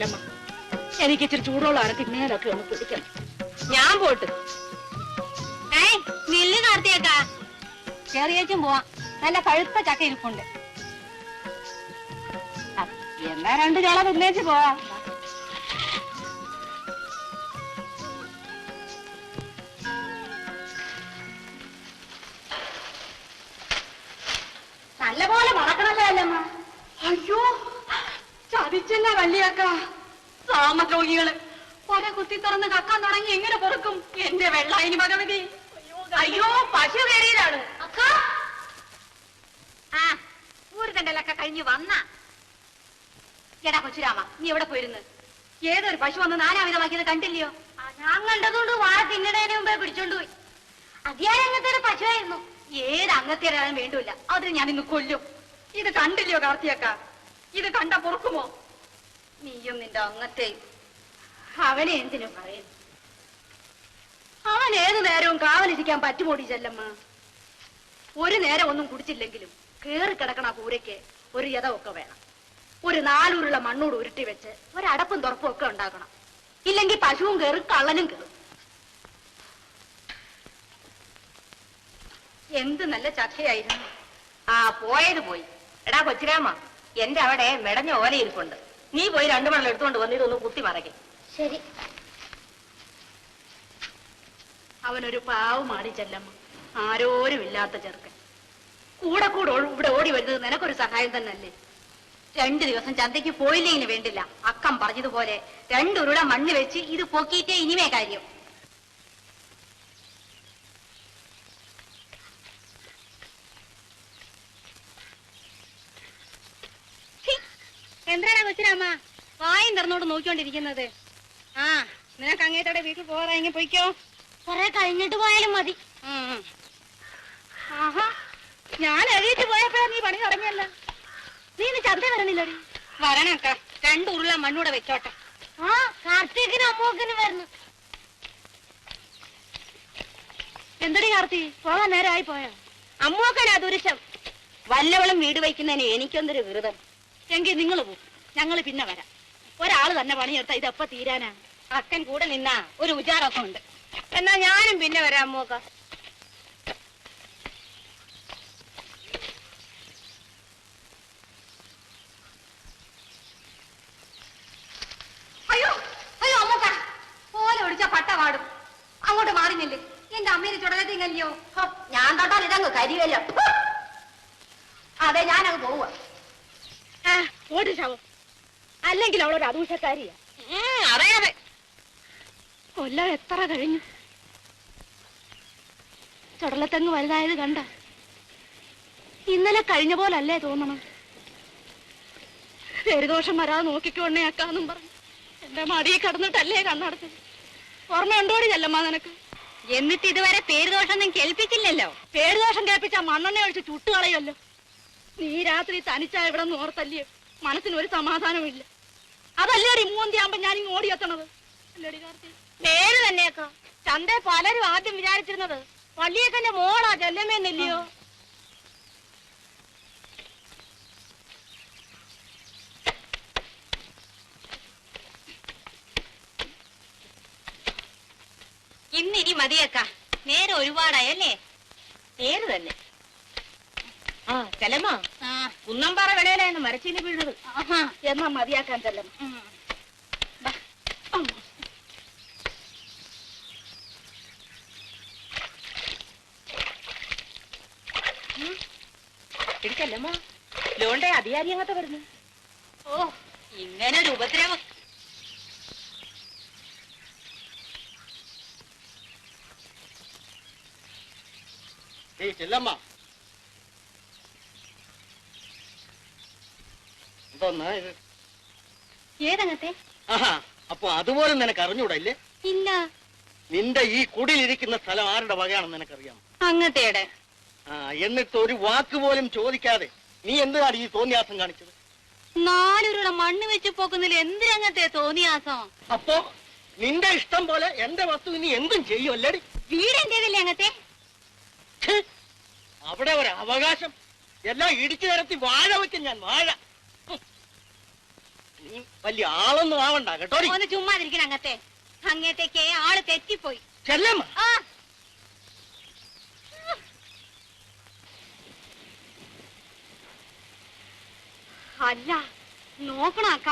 ചെല്ലമ്മ എനിക്ക് ഇച്ചിരി ചൂടുള്ള അരത്തി മേലൊക്കെ ഒന്ന് പിടിക്കണം ഞാൻ പോട്ട് നില്ല് കാർത്തിയേക്കാ. ചെറിയേച്ചും പോവാം. നല്ല പഴുത്ത ചക്ക ഇരിപ്പുണ്ട്. എന്നാ രണ്ട് ചോള തിന്നേച്ച് പോവാ. നല്ലപോലെ മണക്കണല്ലോ അല്ലമ്മ. അയ്യോ. ചതിച്ചല്ല വല്യക്ക. സാമദ്രോഹികൾ. ഒര കുത്തി തുറന്ന് കക്കാൻ തുടങ്ങി എങ്ങനെ പൊറുക്കും? എന്റെ വെള്ളായിനി ഭഗവതി. അയ്യോ പശു കയറിയതാണ് ആ ഊരുതണ്ടലൊക്കെ കഴിഞ്ഞ് വന്ന. എടാ കൊച്ചുരാമ നീ എവിടെ പോയിരുന്നു? ഏതൊരു പശു വന്ന് നാനാവിധമാക്കിയത് കണ്ടില്ലയോ? ഞാൻ കണ്ടതുകൊണ്ട് വാഴ തിന്നിടേനെ മുമ്പേ പിടിച്ചോണ്ട് പോയി. അതിയായ അങ്ങനത്തെ ഒരു പശുവായിരുന്നു? ഏത് അങ്ങത്തേരാനും വേണ്ടൂല്ല. അതിന് ഞാൻ ഇന്ന് കൊല്ലും. ഇത് കണ്ടില്ലയോ കാർത്തിയക്ക? ഇത് കണ്ട പൊറുക്കുമോ? നീയും നിന്റെ അങ്ങത്തെ അവനെ എന്തിനു പറയും? അവൻ ഏതു നേരവും കാവലിരിക്കാൻ പറ്റുമോടി ചെല്ലമ്മ? ഒരു നേരം ഒന്നും കുടിച്ചില്ലെങ്കിലും കേറി കിടക്കണ കൂരയ്ക്ക് ഒരു യഥമൊക്കെ വേണം. ഒരു നാലൂരുള്ള മണ്ണോട് ഉരുട്ടി വെച്ച് ഒരടപ്പും തുറപ്പും ഒക്കെ ഉണ്ടാക്കണം. ഇല്ലെങ്കിൽ പശുവും കയറും കള്ളനും കയറും എന്ത് നല്ല ചക്കയായിരുന്നു ആ പോയത് പോയി. എടാ കൊച്ചുരാമ. എന്റെ അവിടെ മെടഞ്ഞ ഓല ഇരിപ്പുണ്ട്. നീ പോയി രണ്ടു മണൽ എടുത്തുകൊണ്ട് വന്നിട്ട് ഒന്ന് കുത്തി മറയ്ക്കും. ശരി. അവനൊരു പാവമാടി ചെല്ലമ്മ. ആരോരും ഇല്ലാത്ത ചെറുക്കൻ. കൂടെ കൂടെ ഓ- ഇവിടെ ഓടി വരുന്നത് നിനക്കൊരു സഹായം തന്നെയല്ലേ? രണ്ടു ദിവസം ചന്തയ്ക്ക് പോയില്ലെങ്കിൽ വേണ്ടില്ല. അക്കം പറഞ്ഞതുപോലെ രണ്ടുരുട മണ്ണ് വെച്ച് ഇത് പൊക്കിയിട്ടേ ഇനിമേ കാര്യം. എന്താണ് കൊച്ചിനമ്മ? വായും തുറന്നോട് നോക്കിക്കൊണ്ടിരിക്കുന്നത്. ആ നിനക്ക് അങ്ങേത്തോടെ വീട്ടിൽ പോകാറായെങ്കിൽ പോയിക്കോ. കൊറേ കഴിഞ്ഞിട്ട് പോയാലും മതി. ആഹാ ഞാൻ എഴുതിട്ട് പോയപ്പോഴാ നീ പണി തുടങ്ങിയല്ല. നീ ഇന്ന് ചന്ത വരണില്ലടി. വരണക്ക രണ്ടു ഉരുള മണ്ണൂടെ വെച്ചോട്ടെ. ആ കാർത്തികിനും അമ്മൂക്കിനും വരുന്നു എന്തടി കാർത്തി? പോകാൻ നേരമായി പോയോ? അമ്മൂക്കനാ ദുരുശം വല്ലവളും വീട് വയ്ക്കുന്നതിന് എനിക്കൊന്നൊരു വിരുദം. എങ്കിൽ നിങ്ങൾ പോ. ഞങ്ങൾ പിന്നെ വരാം. ഒരാൾ തന്നെ പണിയെടുത്ത ഇതെപ്പ തീരാനാ? അക്കൻ കൂടെ നിന്നാ ഒരു ഉജാറൊക്കെ ഉണ്ട് എന്നാ ഞാനും പിന്നെ വരാം അമ്മൂക്ക അയ്യോ അയ്യോ പട്ട പാടും അങ്ങോട്ട് എന്റെ ഞാൻ തൊട്ടാൽ ഇതങ്ങ് കരിയല്ലോ. അതെ ഞാനങ്ങ് പോവുക ഓടി ശവം. അല്ലെങ്കിൽ അവളൊരു അദൂഷക്കാരിയാ. അറിയാതെ. കൊല്ലം എത്ര കഴിഞ്ഞു? ചുടലത്തെങ്ങ് വലുതായത് കണ്ട. ഇന്നലെ കഴിഞ്ഞ പോലല്ലേ തോന്നണം. പേരുദോഷം വരാതെ നോക്കിക്കോണേ അക്കാന്നും പറഞ്ഞു. എന്റെ മടിയിൽ കടന്നിട്ടല്ലേ കണ്ണടച്ചത് ഓർമ്മയുണ്ടോടി ചെല്ലമ്മ നിനക്ക്? എന്നിട്ട് ഇതുവരെ പേരുദോഷം നിങ്ങൾ കേൾപ്പിച്ചില്ലല്ലോ. പേരുദോഷം കേൾപ്പിച്ച മണ്ണെണ്ണ ഒഴിച്ച് ചുട്ടുകളയല്ലോ നീ രാത്രി തനിച്ചാ ഇവിടെ നിന്ന് ഓർത്തല്ലേ മനസ്സിന് ഒരു സമാധാനമില്ല അതല്ലേടി മൂന്തിയാകുമ്പോ ഞാൻ ഇങ്ങ് ഓടിയെത്തണത്? അല്ലേടി കാർത്തി? പേര് തന്നെയൊക്കെ. ചന്ത പലരും ആദ്യം വിചാരിച്ചിരുന്നത് പള്ളിയേക്കന്റെ മോളാ ചെല്ലമ്മയെന്നില്ലയോ ഇന്നിനി മതിയേക്ക. നേരെ ഒരുപാടായല്ലേ പേര് തന്നെ. ആ ചെലമ്മ. കുന്നമ്പാറ വിളയിലായിരുന്നു മരച്ചീനി വീഴുന്നത് ആഹാ. എന്നാ മതിയാക്കാൻ ചെല്ലമ്മ. പിടിക്കല്ലമ്മ ലോണ്ടെ അധികാരി അങ്ങത്തെ വരുന്നു? ഓ ഇങ്ങനെ ഒരു ഉപദ്രവം. ഏയ് ചെല്ലമ്മ. എന്തോന്നാ? ഇത് ഏതങ്ങത്തെ? ആഹാ അപ്പൊ അതുപോലെ നിനക്ക് അറിഞ്ഞൂടല്ലേ ഇല്ല? നിന്റെ ഈ കുടിലിരിക്കുന്ന സ്ഥലം ആരുടെ വകയാണെന്ന് നിനക്കറിയാം അങ്ങത്തേടെ. ആ എന്നിട്ട് ഒരു വാക്ക് പോലും ചോദിക്കാതെ നീ എന്താണ് ഈ തോന്നിയാസം കാണിച്ചത്? നാലുരുള മണ്ണ് വെച്ച് പോക്കുന്നതിൽ എന്തിനങ്ങത്തെ തോന്നിയാസം? അപ്പോ നിന്റെ ഇഷ്ടം പോലെ എന്റെ വസ്തു നീ എന്തും ചെയ്യും അല്ലേടി? വീട് എന്റേതല്ലേ അങ്ങത്തെ? ഛെ, അവിടെ ഒരു അവകാശം എല്ലാം ഇടിച്ചു നിരത്തി വാഴ വെക്കും ഞാൻ വാഴ. നീ വലിയ ആളൊന്നും ആവണ്ട കേട്ടോ ഒന്ന് ചുമ്മാതിരിക്കണം അങ്ങത്തെ. അങ്ങത്തേക്ക് ആൾ തെറ്റിപ്പോയി. ചെല്ലമ്മ. ആ. അല്ല നോക്കണക്ക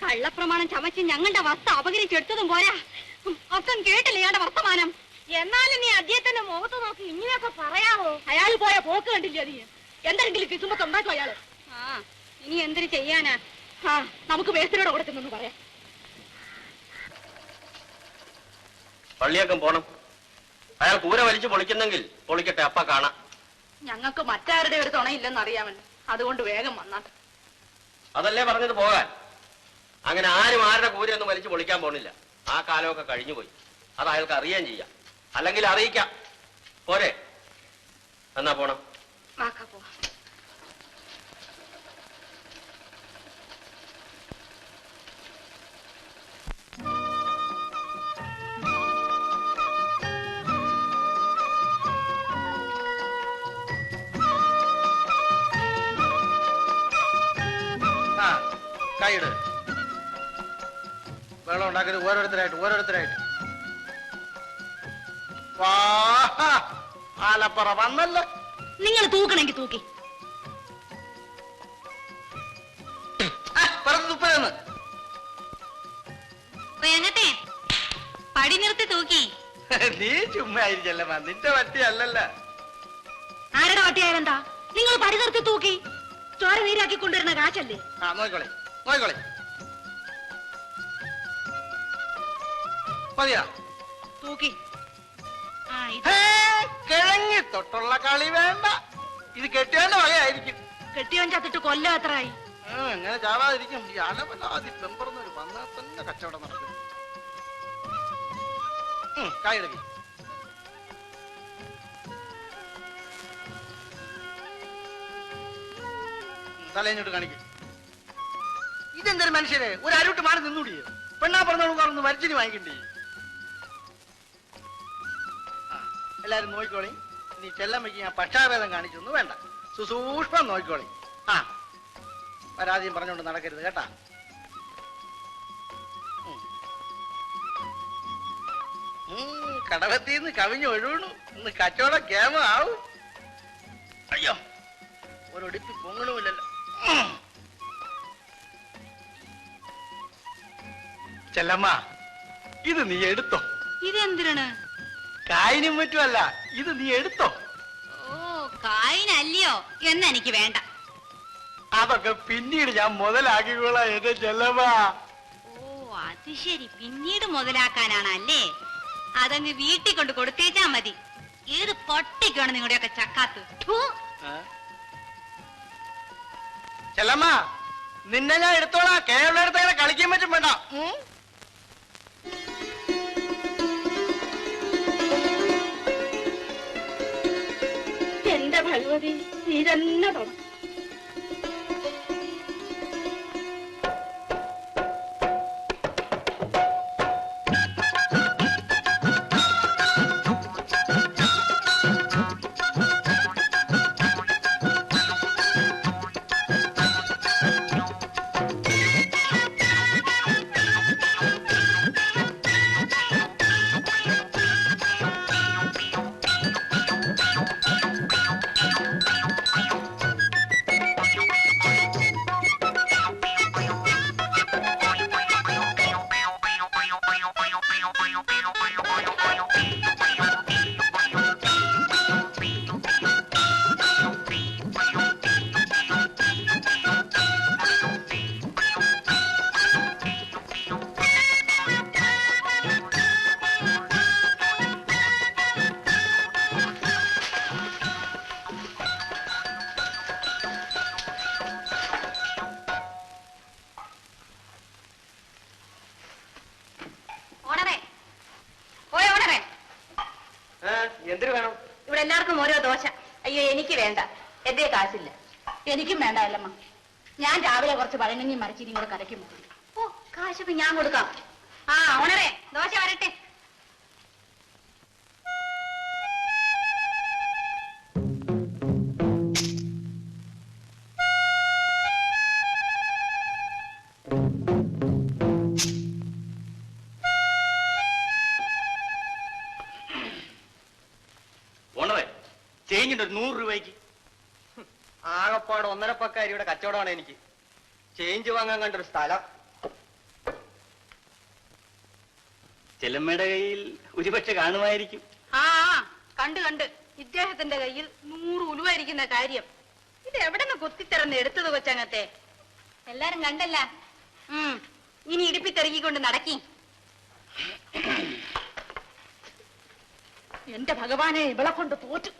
കള്ളപ്രമാണം ചമച്ച് ഞങ്ങളുടെ വസ്തു അപകരിച്ചെടുത്തതും പോരാ. അക്കം കേട്ടില്ല ഞാൻ വർത്തമാനം? എന്നാലും നീ അദ്ദേഹത്തിന്റെ മുഖത്ത് നോക്കി ഇങ്ങനെയൊക്കെ പറയാമോ അയാൾ പോയ പോക്ക് കണ്ടില്ല നീ? എന്തെങ്കിലും കിസുമ്പത്ത് ഉണ്ടാക്കും അയാൾ? ആ ഇനി എന്തിനു ചെയ്യാനാ? ആ നമുക്ക് മേസ്തിരിയോട് കൊടുക്കുന്നെന്ന് പറയാം. പള്ളിയൊക്കെ പോണം. അയാൾ കൂര വലിച്ചു പൊളിക്കുന്നെങ്കിൽ പൊളിക്കട്ടെ അപ്പ കാണാം. ഞങ്ങൾക്ക് മറ്റാരുടെ ഒരു തുണയില്ലെന്ന് അറിയാമല്ലോ. അതുകൊണ്ട് വേഗം വന്നാട്ടെ അതല്ലേ പറഞ്ഞത് പോകാൻ? അങ്ങനെ ആരും ആരുടെ കൂരയൊന്നും വലിച്ചു പൊളിക്കാൻ പോണില്ല. ആ കാലമൊക്കെ കഴിഞ്ഞു പോയി അത് അയാൾക്ക് അറിയാൻ ചെയ്യാം. അല്ലെങ്കിൽ അറിയിക്കാം. പോരെ. എന്നാ പോണം. കൈയിട്. വെള്ളം ഉണ്ടാക്കരുത് ഓരോരുത്തരായിട്ട് ഓരോരുത്തരായിട്ട്. ആലപ്പറ വന്നല്ലോ. നിങ്ങൾ തൂക്കണെങ്കിൽ തൂക്കി. പടി നിർത്തി തൂക്കി. നീ ചുമ്മാ നിന്റെ വട്ടി അല്ലല്ല. ആരുടെ വട്ടിയായാലെന്താ നിങ്ങൾ പരിതർത്തി തൂക്കി. ചോര നീരാക്കി കൊണ്ടുവരുന്ന കാശല്ലേ? ആ നോയിക്കോളെ നോയിക്കോളെ മതിയാ തൂക്കി. കിഴങ്ങി തൊട്ടുള്ള കളി വേണ്ട. ഇത് കെട്ടിയാന്റെ വകയായിരിക്കും. കെട്ടിയോൻ ചത്തിട്ട് കൊല്ലം എത്രയായി? ആ, എങ്ങനെ ചാവാതിരിക്കും. ഈ അലവല്ല ആദ്യം പെമ്പറന്നൊരു വന്നാൽ തന്നെ കച്ചവടം നടക്കും. കായെടുക്ക് തലേഞ്ഞോട്ട് കാണിക്കും. ഇതെന്തൊരു മനുഷ്യരെ ഒരു അരുട്ട് മാറി നിന്നൂടിയോ പെണ്ണാ പറഞ്ഞോളൂ മരിച്ചിന് വാങ്ങിക്കണ്ടേ. എല്ലാരും നോക്കിക്കോളി. നീ ചെല്ലമ്മയ്ക്ക് ഞാൻ പക്ഷാഭേദം കാണിച്ചൊന്നും വേണ്ട. സുസൂക്ഷ്മം നോക്കിക്കോളി. ആ പരാതിയും പറഞ്ഞുകൊണ്ട് നടക്കരുത് കേട്ടാ. കടവത്തിന്ന് കവിഞ്ഞ് ഒഴുകണു ഇന്ന് കച്ചവടം കേമ ആവും അയ്യോ ഒരൊടുപ്പി പൊങ്ങണമില്ലല്ലോ ചെല്ലമ്മ ഇത് നീ എടുത്തോ. ഇതെന്തിനാണ്? കായിനും പറ്റുമല്ല ഇത് നീ എടുത്തോ. ഓ കായിനല്ലയോ? എന്നെനിക്ക് വേണ്ട. അതൊക്കെ പിന്നീട് ഞാൻ മുതലാക്കിക്കോളാം എന്റെ ചെല്ലമ്മ. ഓ അത് ശരി. പിന്നീട് മുതലാക്കാനാണല്ലേ? അതങ്ങ് വീട്ടിൽ കൊണ്ട് കൊടുത്തേച്ചാ മതി. ഏത് പൊട്ടിക്കാണ് നിങ്ങളുടെയൊക്കെ ചക്കാത്ത്. ചെല്ലമ്മ നിന്നെ ഞാൻ എടുത്തോളാം. കേരള കളിക്കാൻ പറ്റും വേണ്ട? എന്റെ ഭഗവതി നീ തന്നെ എനിക്ക് വേണ്ട. എന്റെ കാശില്ല. എനിക്കും വേണ്ട അല്ലമ്മ. ഞാൻ രാവിലെ കുറച്ച് പഴങ്ങഞ്ഞി ഇനി കൂടെ ഓ കാശൊക്കെ ഞാൻ കൊടുക്കാം. ആ ഓണറേ ദോശ വരട്ടെ. ആ ചെയ്യേണ്ട ഒരു നൂറ് രൂപയ്ക്ക്. ആകപ്പാട് ഒന്നര പക്കാരിയുടെ കച്ചവടമാണ് എനിക്ക്. ചേഞ്ച് വാങ്ങാൻ കണ്ടൊരു സ്ഥലം. ചെല്ലമ്മയുടെ കയ്യിൽ ഒരുപക്ഷെ കാണുമായിരിക്കും. ആ കണ്ട് കണ്ട്. ഇദ്ദേഹത്തിന്റെ കയ്യിൽ നൂറ് ഉലുവായിരിക്കുന്ന കാര്യം. ഇത് എവിടെ നിന്ന് കുത്തിത്തിറന്ന് എടുത്തത് കൊച്ചങ്ങത്തെ? എല്ലാരും കണ്ടല്ല? ഉം ഇനി ഇടുപ്പി തെറുകിക്കൊണ്ട് നടക്കി. എന്റെ ഭഗവാനെ ഇവളെ കൊണ്ട് തോറ്റു.